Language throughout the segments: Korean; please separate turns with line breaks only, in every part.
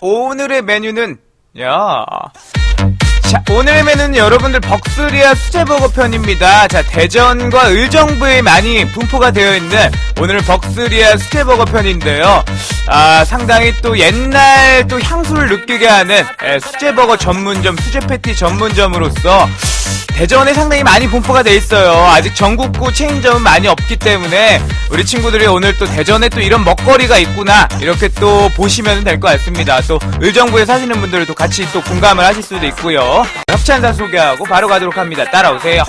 오늘의 메뉴는 야. 자, 오늘의 메뉴는 여러분들 벅스리아 수제버거 편입니다. 자, 대전과 의정부에 많이 분포가 되어 있는 오늘 벅스리아 수제버거 편인데요. 아, 상당히 또 옛날 또 향수를 느끼게 하는 에, 수제버거 전문점, 수제 패티 전문점으로서 대전에 상당히 많이 분포가 돼 있어요. 아직 전국구 체인점은 많이 없기 때문에 우리 친구들이 오늘 또 대전에 또 이런 먹거리가 있구나 이렇게 또 보시면 될 것 같습니다. 또 의정부에 사시는 분들도 같이 또 공감을 하실 수도 있고요. 협찬사 소개하고 바로 가도록 합니다. 따라오세요.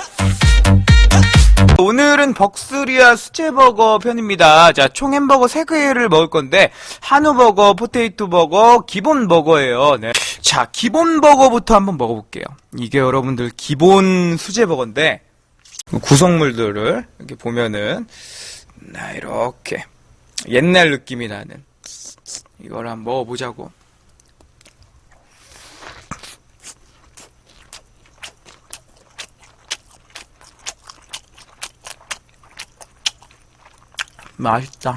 오늘은 벅스리아 수제버거 편입니다. 자, 총 햄버거 3개를 먹을 건데, 한우버거, 포테이토 버거, 기본 버거예요. 네. 자, 기본 버거부터 한번 먹어볼게요. 이게 여러분들 기본 수제버거인데, 구성물들을 이렇게 보면은, 나, 이렇게. 옛날 느낌이 나는. 이걸 한번 먹어보자고. 맛있다.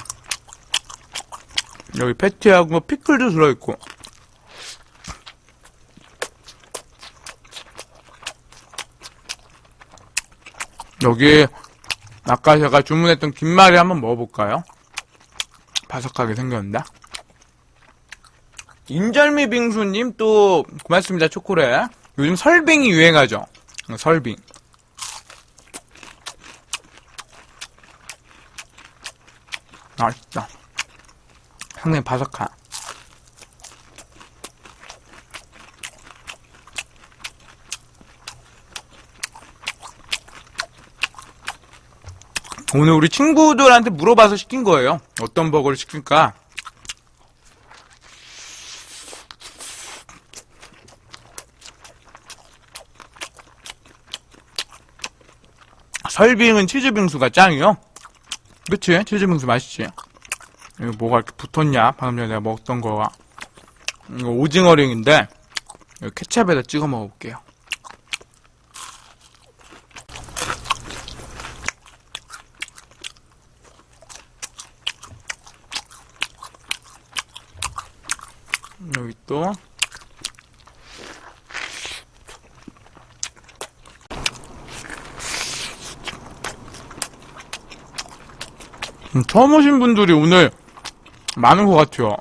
여기 패티하고 뭐 피클도 들어있고. 여기 아까 제가 주문했던 김말이 한번 먹어볼까요? 바삭하게 생겼는데. 인절미 빙수님 또 고맙습니다 초콜릿. 요즘 설빙이 유행하죠. 설빙. 맛있다. 상당히 바삭한. 오늘 우리 친구들한테 물어봐서 시킨 거예요. 어떤 버거를 시킬까? 설빙은 치즈빙수가 짱이요. 그치? 치즈빙수 맛있지? 이거 뭐가 이렇게 붙었냐? 방금 전에 내가 먹던 거가. 이거 오징어링인데, 이거 케찹에다 찍어 먹어볼게요. 여기 또, 처음 오신 분들이 오늘 많은 것 같아요.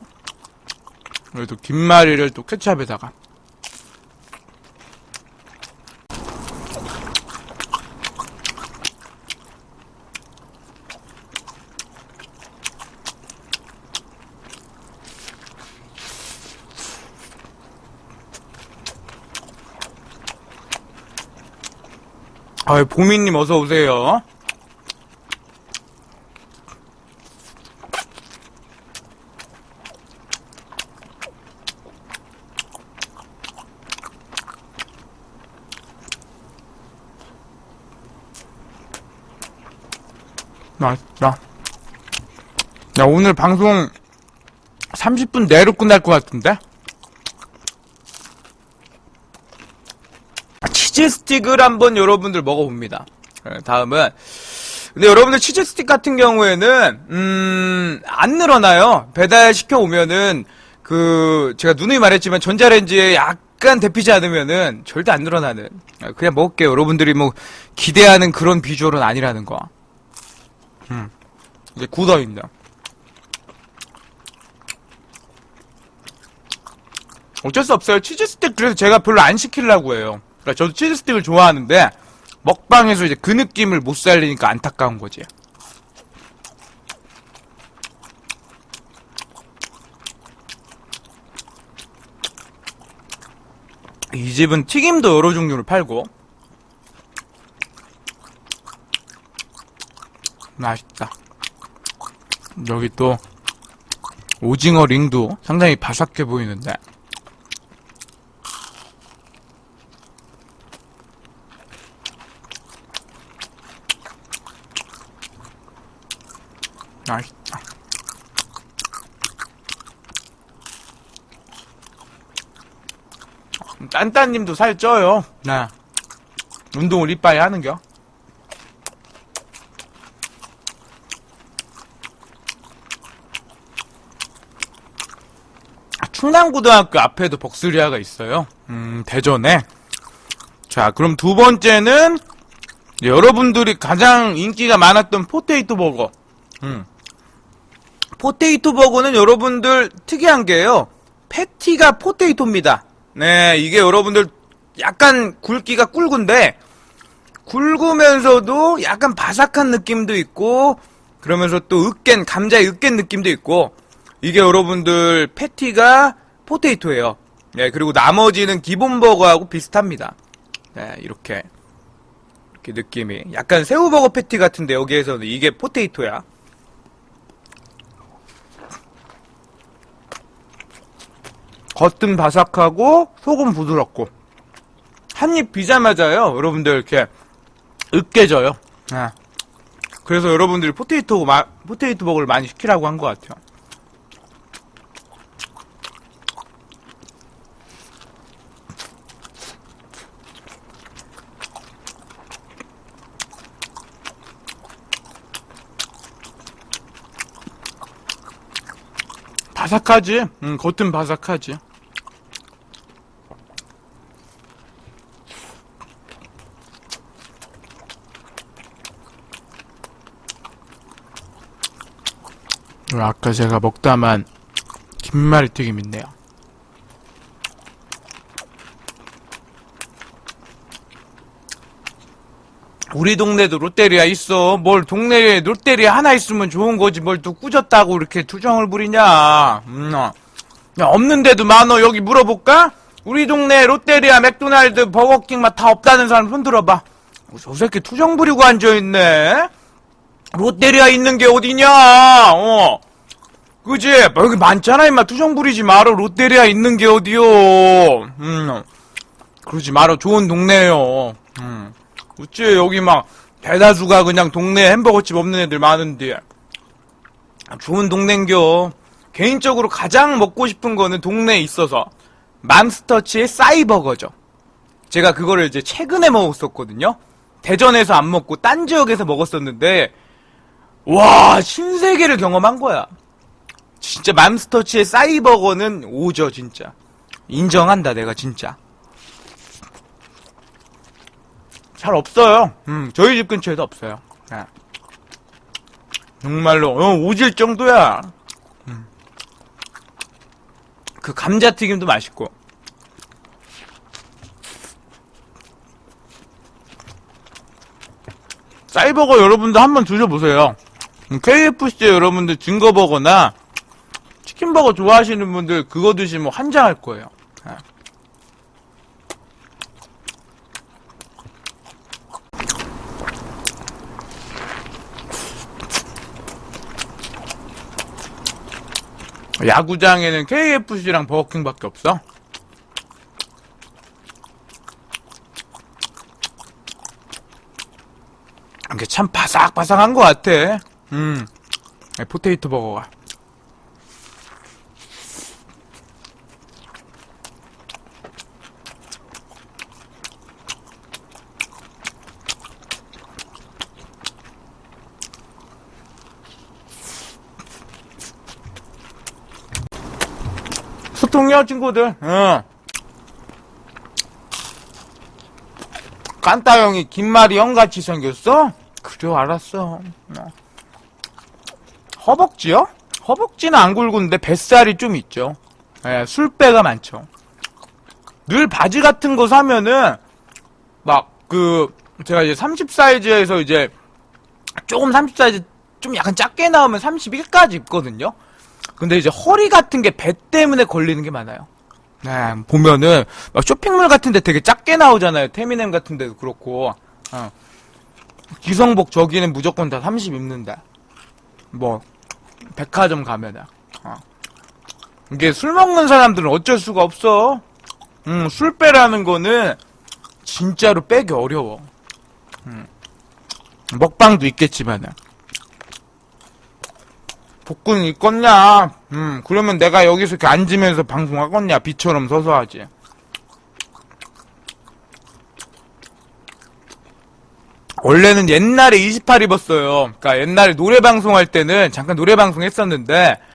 그래도 김말이를 또 케찹에다가. 아, 보미님 어서 오세요. 맛있다. 야, 오늘 방송 30분 내로 끝날 것 같은데? 치즈 스틱을 한번 여러분들 먹어봅니다. 네, 다음은 근데 여러분들 치즈 스틱 같은 경우에는 음, 안 늘어나요. 배달 시켜 오면은 그 제가 누누이 말했지만 전자레인지에 약간 데피지 않으면은 절대 안 늘어나는. 그냥 먹을게요. 여러분들이 뭐 기대하는 그런 비주얼은 아니라는 거. 음. 이제 굳어있다. 어쩔 수 없어요. 치즈 스틱 그래서 제가 별로 안 시키려고 해요. 그러니까 저도 치즈 스틱을 좋아하는데 먹방에서 이제 그 느낌을 못 살리니까 안타까운 거지. 이 집은 튀김도 여러 종류를 팔고 맛있다. 여기 또 오징어 링도 상당히 바삭해 보이는데 맛있다. 딴딴님도 살 쪄요. 네. 운동을 이빠이 하는겨. 충남고등학교 앞에도 벅스리아가 있어요. 음, 대전에. 자, 그럼 두 번째는 여러분들이 가장 인기가 많았던 포테이토 버거. 음. 포테이토 버거는 여러분들 특이한 게요. 패티가 포테이토입니다. 네, 이게 여러분들 약간 굵기가 굵은데 굵으면서도 약간 바삭한 느낌도 있고 그러면서 또 으깬 감자의 으깬 느낌도 있고 이게 여러분들 패티가 포테이토예요. 네, 그리고 나머지는 기본 버거하고 비슷합니다. 네, 이렇게 이렇게 느낌이 약간 새우버거 패티 같은데 여기에서는 이게 포테이토야. 겉은 바삭하고 속은 부드럽고 한 입 비자마자요 여러분들 이렇게 으깨져요. 아. 그래서 여러분들이 포테이토 마, 포테이토 버거를 많이 시키라고 한 것 같아요. 바삭하지? 응, 겉은 바삭하지. 아까 제가 먹다만 김말이 튀김 있네요. 우리 동네도 롯데리아 있어. 뭘 동네에 롯데리아 하나 있으면 좋은 거지. 뭘 또 꾸졌다고 이렇게 투정을 부리냐. 음, 어. 야, 없는데도 많어. 여기 물어볼까? 우리 동네 롯데리아, 맥도날드, 버거킹 맛 다 없다는 사람 손 들어봐. 어, 저 새끼 투정 부리고 앉아있네? 롯데리아 있는 게 어디냐? 어. 그지? 뭐 여기 많잖아, 임마. 투정 부리지 마라. 롯데리아 있는 게 어디요? 음. 그러지 마라. 좋은 동네요. 음. 어째 여기 막 대다수가 그냥 동네 햄버거집 없는 애들 많은데. 좋은 동네인겨. 개인적으로 가장 먹고 싶은 거는 동네에 있어서 맘스터치의 싸이버거죠. 제가 그거를 이제 최근에 먹었었거든요. 대전에서 안 먹고 딴 지역에서 먹었었는데 와 신세계를 경험한 거야. 진짜 맘스터치의 싸이버거는 오죠 진짜. 인정한다 내가 진짜 잘 없어요. 음, 저희 집 근처에도 없어요. 예. 정말로 어, 오질 정도야. 음. 그 감자튀김도 맛있고. 쌀버거 여러분들 한번 드셔보세요. 음, KFC 여러분들 증거버거나 치킨버거 좋아하시는 분들 그거 드시면 환장할 거예요. 예. 야구장에는 KFC랑 버거킹밖에 없어. 이게 참 바삭바삭한 것 같아. 음, 포테이토 버거가. 소통이요, 친구들. 응. 깐따 형이 김말이 형같이 생겼어? 그래, 알았어. 어. 허벅지요? 허벅지는 안 굵은데 뱃살이 좀 있죠. 예, 술배가 많죠. 늘 바지 같은 거 사면은, 막, 그, 제가 이제 30 사이즈에서 이제, 조금 30 사이즈 좀 약간 작게 나오면 31까지 입거든요? 근데 이제 허리 같은 게 배 때문에 걸리는 게 많아요. 네, 보면은 막 쇼핑몰 같은데 되게 작게 나오잖아요. 테미넴 같은 데도 그렇고. 어. 기성복 저기는 무조건 다 30 입는다. 뭐 백화점 가면은. 어. 이게 술 먹는 사람들은 어쩔 수가 없어. 음, 술 빼라는 거는 진짜로 빼기 어려워. 음. 먹방도 있겠지만은. 복근 있겠냐? 음, 그러면 내가 여기서 이렇게 앉으면서 방송하겠냐? 비처럼 서서 하지. 원래는 옛날에 28 입었어요. 그러니까 옛날에 노래 방송할 때는 잠깐 노래 방송 했었는데